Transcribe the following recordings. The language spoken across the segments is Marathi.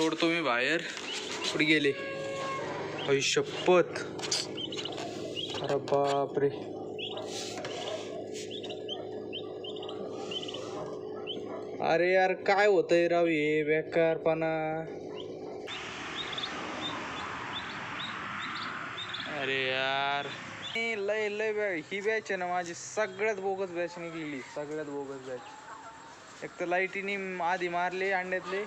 सोडतो मी बाहेर. कुठे गेले? अय शपथ अरे बापरे. अरे यार काय होतंय राव हे? बेकारपणा. अरे यार. लय लय बॅ ही बॅच आहे ना माझी. सगळ्यात बोगस बॅच निघलेली सगळ्यात बोगस बॅच. एक तर लाईटीने आधी मारले अंड्यातले.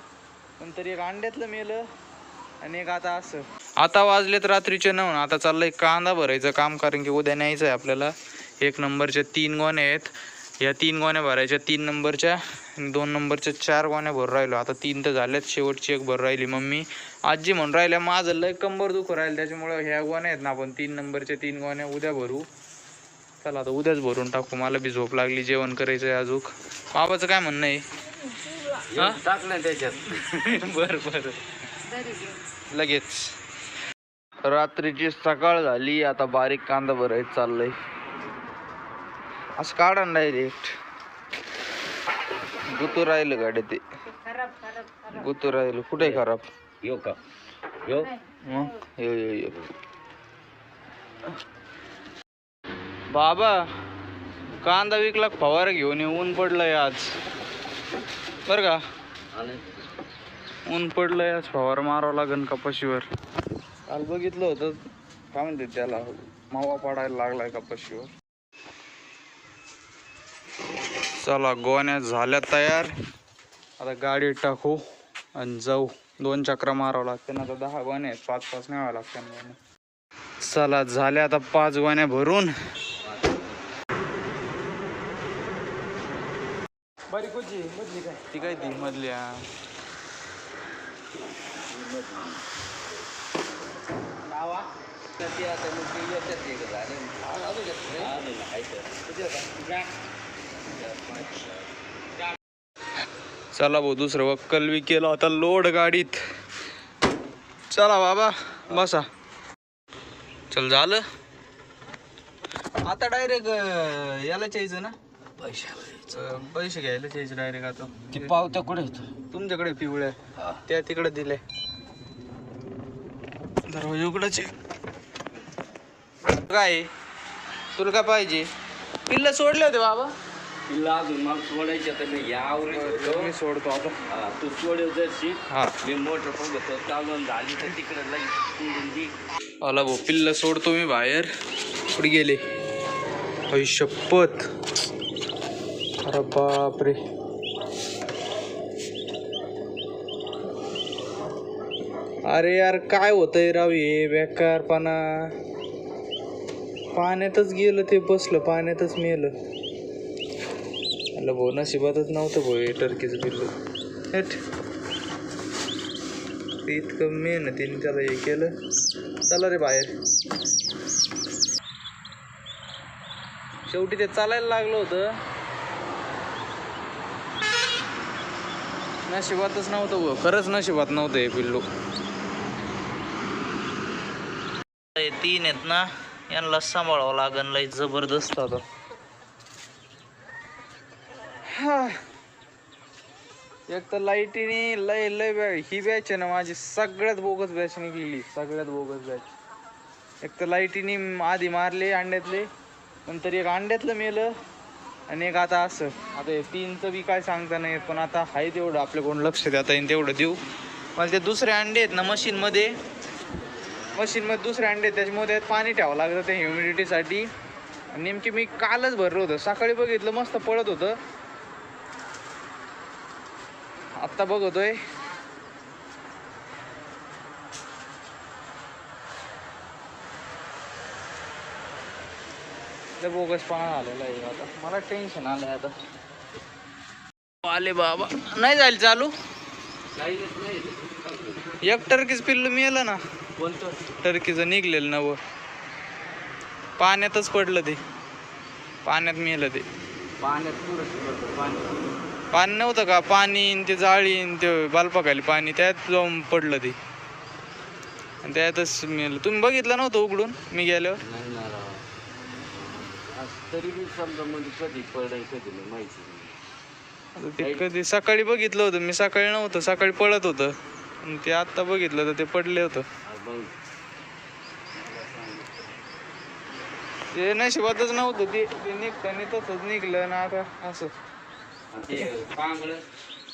नंतर एक अंड्यातलं मेलं आणि एक आता असं. आता वाजलेत रात्रीचे नऊ आता चाललंय कांदा भरायचं काम कारण की उद्या न्यायचं आहे आपल्याला. एक नंबरच्या तीन गोण्या आहेत. या तीन गोण्या भरायच्या तीन नंबरच्या आणि दोन नंबरच्या चार गोण्या भरून राहिलो. आता तीन तर झाल्यात शेवटची एक भर राहिली मम्मी. आजी म्हणून राहिल्या माझं लय कंबर दुखू राहिलं त्याच्यामुळं ह्या गोण्या आहेत ना आपण तीन नंबरच्या तीन गोण्या उद्या भरू. चला आता उद्याच भरून टाकू मला बी झोप लागली जेवण करायचं आहे अजून बाबाचं काय म्हणणं आहे? हा? टाक ना त्याच्यात. बर बर. लगेच. रात्रीची सकाळ झाली आता बारीक कांदा भरायचं चाललंय. असं काढा ना डायरेक्ट गुतू राहिलं गाडी ते गुतू राहिलं. कुठे खराब? यो का? यो? मग? यो यो यो. बाबा कांदा विकला फवारा घेऊन ये ऊन पडलंय आज. बर का? ऊन पडलंय आज फवारा मारावं लागेल कपाशीवर. काल बघितलं होतं. काय म्हणते त्याला? मावा पडायला लागलाय कपाशीवर. चला गोण्या झाल्या तयार. आता गाडी टाकू आणि जाऊ. दोन चक्रा मारावं लागते ना आता दहा गोण्या आहेत. पाच पाच न्याव्या लागतात गोण्या चला झाल्या आता पाच गोण्या भरून. ती काय ती मधल्या. चला भाऊ दुसरं वक्कल बी केलं आता लोड गाडीत. चला बाबा बसा. चल झालं. आता डायरेक्ट याला यायचं ना? अं, पैसे घ्यायला यायचं डायरेक्ट आता. ती पावत्या कुठे तुमच्याकडे पिवळ्या त्या तिकडे दिले दरवाजा उघडाचे काय? तुला काय पाहिजे? पिल्ल सोडले होते बाबा. तिला अजून मला सोडायच्या तर मी या आवडत मी सोडतो आता. हा तू जरशी हा. मी मोटर बघतो चालून झाली तर तिकडे लगेच सोडून दे. आला भाऊ पिल्ल सोडतो मी बाहेर. कुठे गेले? शपथ अरे बापरे. अरे यार काय होतंय राव हे? बेकारपणा. पाण्यातच गेलं ते बसलं पाण्यातच मेलं. अला भाऊ नशिबातच नव्हतं भाऊ हे टर्कीचं बिल ते इतकं मेहनतीने त्याला हे केलं. चला रे बाहेर. शेवटी ते चालायला लागलं होतं. नशिबातच नव्हतं भाऊ खरंच नशिबात नव्हतं हे पिल्लू. तीन आहेत ना यांना सांभाळावं लागन लय जबरदस्त आता. हा. एक तर लाईटीने लय लय बॅ ही बॅच आहे ना माझी सगळ्यात बोगस बॅच निघलेली सगळ्यात बोगस बॅच. एक तर लाईटीने आधी मारले अंड्यातले नंतर एक अंड्यातलं मेलं आणि एक आता असं. आता हे तीनचं बी काय सांगता नाही पण आता आहे तेवढं आपल्याकडून लक्ष देता येईल तेवढं देऊ. मला ते दुसरे अंडे आहेत ना मशीनमध्ये. मशीनमध्ये दुसरे अंडे आहेत त्याच्यामध्ये त्यात पाणी ठेवावं लागतं ते ह्युमिडिटीसाठी नेमकी मी कालच भरलं होतं. सकाळी बघितलं मस्त पळत होतं. आत्ता बघतोय. लय बोगसपणा झालेला आहे आता. मला टेन्शन आलंय आता. आले बाबा. नाही जाईल चालू? एक टर्कीच पिल्लू मिळालं ना. कोणतं? टर्कीचं निघलेलं नवं. पाण्यातच पडलं ते. पाण्यात मिळलं ते. पाण्यात पाणी. नव्हतं का? पाणी ते जाळी ते बालपाखाली पाणी त्यात जाऊन पडलं ते. आणि त्यातच मिळालं तुम्ही बघितलं नव्हतं उघडून? मी गेल्यावर? तरी बी समजा म्हणजे कधी पडाय कधी नाही माहिती नाही. आता ते कधी सकाळी बघितलं होतं मी सकाळी नव्हतं सकाळी पळत होतं. आणि ते आत्ता बघितलं तर ते पडले होतं. मग. ते नशिबातच नव्हतं ते ते निघताना तसंच निघलं ना आता असं. ते पांगळं.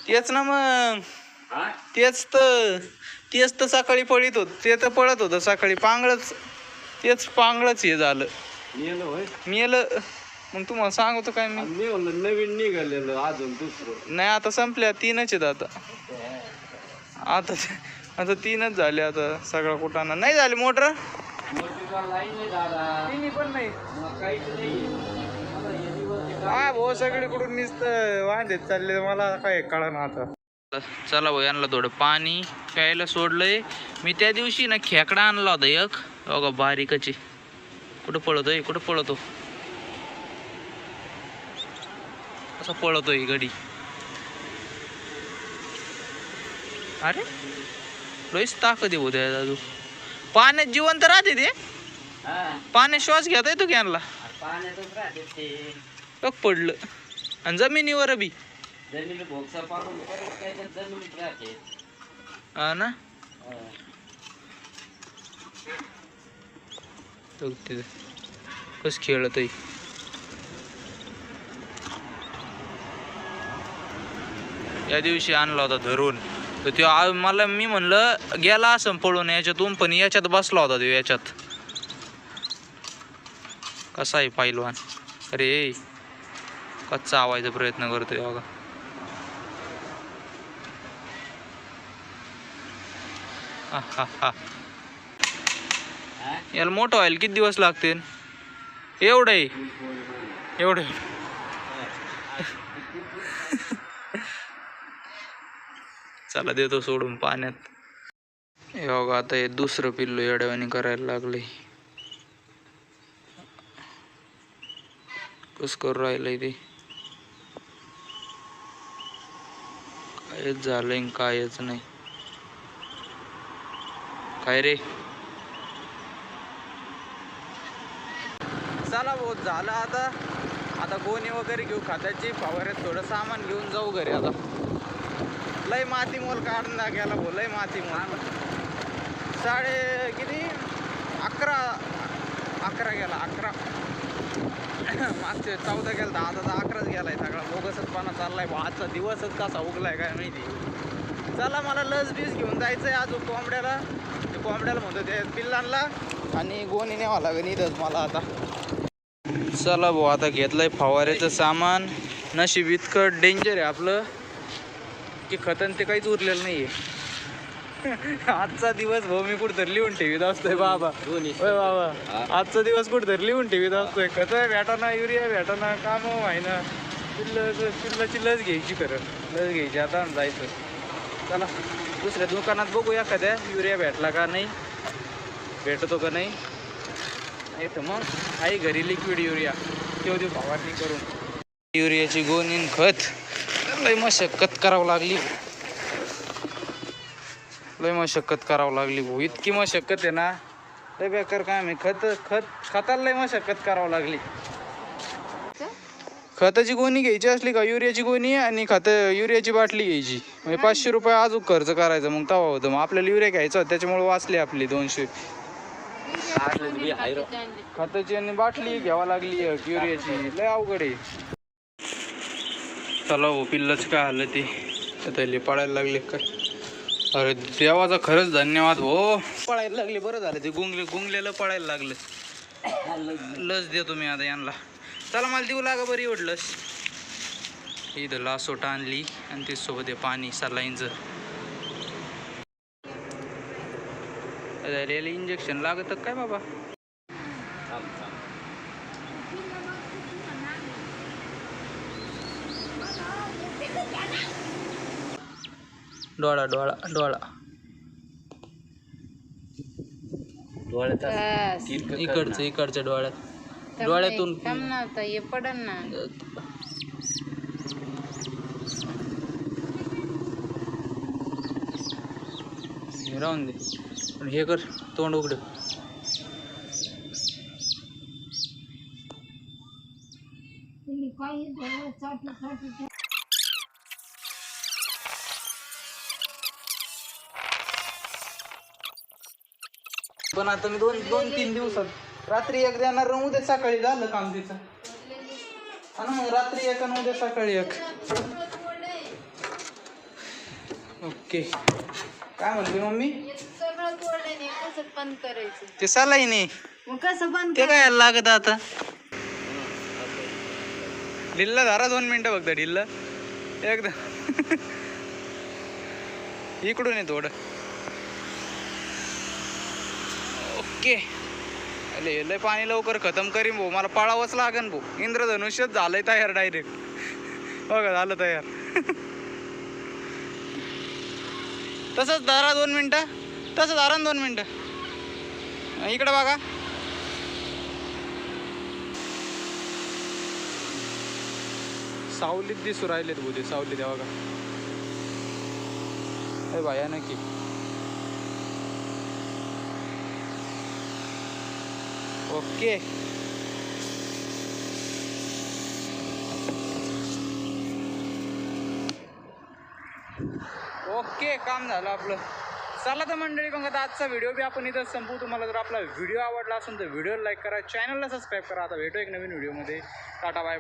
तेच ना मग. हा? तेच तर. तेच तर सकाळी पळीत होत ते तर पळत होतं सकाळी. पांगळच तेच पांगळच हे झालं. नेलं होय? मेलं. मग तुम्हाला सांगतो काय मी. मी म्हणलं नवीन निघालेलं अजून दुसरं. नाही आता संपल्या तीनच आहेत आता. आता आता तीनच झाले आता सगळा कुटाणा नाही झाले मोटर? मोठीचा लाईन नाही दादा. तिन्ही पण नाही. मग काहीच नाही. मला हे दिवस हे हा भाऊ सगळीकडून नुसतं वांदेत चालले मला काय कळा ना आता. चला भाऊ यांना थोडं पाणी प्यायला सोडलंय. मी त्या दिवशी ना खेकडा आणला होता एक. बघा बारीकची कुठं पळतोय? कुठं पळतो? कसा पळतोय गडी अरे? लईच ताकद आहे द्या दादू. पाण्यात जिवंत राहते ते. हा. पाण्यात श्वास घेता राहते ते. बघ पडलं. आणि जमिनीवर बी. हा ना? हा. तिथे कस खेळत आहे या दिवशी आणला होता धरून. तर तो मला मी म्हणलं गेला असं पळून याच्यातून पण याच्यात बसला होता तो याच्यात. कसा आहे पाहिलवान अरे कच्चा आवायचा प्रयत्न करतोय बघा. हा हा हा? याला मोठं व्हायला किती दिवस लागतील? एवढं आहे. एवढं. चला देतो सोडून पाण्यात. हे बघा आता हे दुसरं पिल्लू येड्यावानी करायला लागले कस करू राहिलंय ते? कायच झालंय कायच नाही. काय रे? चला भाऊ झाला आता. आता गोणी वगैरे घेऊ खात्याची फवाऱ्यात थोडं सामान घेऊन जाऊ घरी आता. लय माती मोल काढून गेला भाऊ लय माती मोल साडे किती? अकरा. अकरा गेला अकरा. मागचे चौदा गेला तर आता तर अकराच गेलाय सगळा. बोगसच पाना चाललाय भाऊ आजचा दिवसच कसा उगलाय काय माहिती. चला मला लस बीस घेऊन जायचं आहे अजून कोंबड्याला. ते कोंबड्याला म्हणतो ते पिल्लांना. आणि गोणी न्यावं लागेल इथंच मला आता. चला भाऊ आता घेतलंय फवाऱ्याचं सामान. नशीब इतकं डेंजर आहे आपलं की खतन ते काहीच उरलेलं नाहीये. आजचा दिवस भाऊ मी कुठं लिहून ठेवीत असतोय बाबा. होय बाबा. आजचा दिवस कुठं लिहून ठेवीत असतोय. खत भेटाना युरिया भेटाना काम व्हायना पिल्ल पिल्लाची लस घ्यायची खरं. लस घ्यायची आता जायचं. चला दुसऱ्या दुकानात बघू एखाद्या युरिया भेटला का नाही? भेटतो का नाही? नाही तर मग आई घरी लिक्विड युरिया तेव्हा देऊ फवारणी करून. युरियाची गोणी खत. लय मशक्कत करावं लागली लय मशक्कत करावं लागली भाऊ. इतकी मशक्कत आहे ना. लय बेकार काय मी खत खत खताला लय मशक्कत करावं लागली. खताची गोणी घ्यायची असली का युरियाची गोणी आणि खत युरियाची बाटली घ्यायची. म्हणजे पाचशे रुपये अजून खर्च करायचा मग तवा होतं. मग आपल्याला युरिया घ्यायचा त्याच्यामुळे वाचले आपली दोनशे. खताची आणि बाटली घ्यावा लागली युरियाची. लय अवघड आहे. चला हो पिल्लच काय आलं ते. आता पळायला लागले काय? अरे देवाचा खरंच धन्यवाद हो. पळायला लागले बरं झालं ते. गुंगले गुंगलेलं पळायला लागलं. लस देतो मी आता यांना. चला मला देऊ लागा बरी एवढं लस. इथं लासोटा आणली आणि ते सोबत आहे पाणी सलाईनचं. याला इंजेक्शन लागत काय बाबा. डोळा डोळा डोळा. इकडचं. इकडच्या डोळ्यात. डोळ्यातून हे पडन ना. राहून दे. पण हे कर तोंड उघड. पण आता मी दोन दोन तीन दिवसात रात्री एक देणार उद्या सकाळी झालं काम तिचं. आणि मग रात्री एक आणि उद्या सकाळी एक. ओके. काय म्हणते मम्मी? कसं बंद करायचं? ते सलाई नाही. मग कसं बंद ते काय लागत आता? ढिल्ला धरा दोन मिनिटं फक्त ढिल्ला. एकदा. इकडून आहे थोडं. ओके. अरे लय पाणी लवकर खतम करीन भाऊ. मला पळावंच लागन भाऊ. इंद्रधनुष्यच झालंय तयार डायरेक्ट बघा झालं तयार. तसंच धरा दोन मिनटं. तसंच धरा ना दोन मिनटं. इकडं बघा. सावलीत दिसू राहिलेत बुधे सावली द्या बघा. अरे बाया नक्की. ओके. ओके काम झालं आपलं. चला तर मंडळी मग आता आजचा व्हिडिओ बी आपण इथं संपू तुम्हाला जर आपला व्हिडिओ आवडला असेल तर व्हिडिओ लाईक करा चॅनलला सबस्क्राईब करा. आता भेटू एक नवीन व्हिडिओमध्ये टाटा बाय बाय